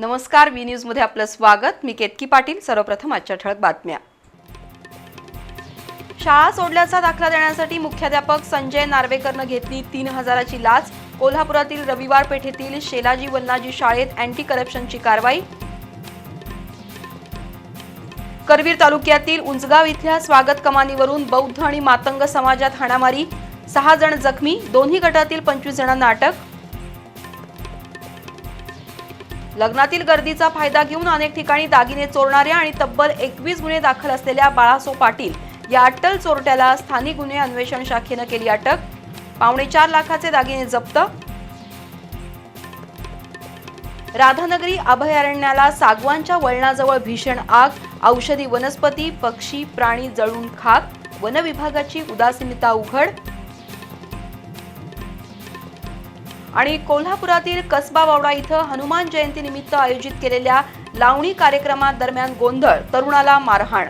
नमस्कार वी न्यूजमध्ये आपलं स्वागत. मी केतकी पाटील. सर्वप्रथम आजच्या ठळक बातम्या. शाळा सोडल्याचा दाखला देण्यासाठी मुख्याध्यापक संजय नार्वेकरनं घेतली तीन हजाराची लाच. कोल्हापुरातील रविवार पेठेतील शेलाजी वल्लाजी शाळेत अँटी करप्शनची कारवाई. करवीर तालुक्यातील उंचगाव इथल्या स्वागत कमानीवरून बौद्ध आणि मातंग समाजात हाणामारी. सहा जण जखमी दोन्ही गटातील पंचवीस जणांना अटक. लग्नातील गर्दीचा फायदा घेऊन अनेक ठिकाणी दागिने चोरणाऱ्या आणि तब्बल एकवीस गुन्हे दाखल असलेल्या बाळासो पाटील या अट्टल चोरट्याला स्थानिक गुन्हे अन्वेषण शाखेनं केली अटक. पावणे चार लाखाचे दागिने जप्त. राधानगरी अभयारण्याला सागवानच्या वळणाजवळ भीषण आग. औषधी वनस्पती पक्षी प्राणी जळून खाक. वनविभागाची उदासीनता उघड. आणि कोल्हापुरातील कसबा वावडा इथं हनुमान जयंती निमित्त आयोजित केलेल्या लावणी कार्यक्रमात दरम्यान गोंधळ तरुणाला मारहाण.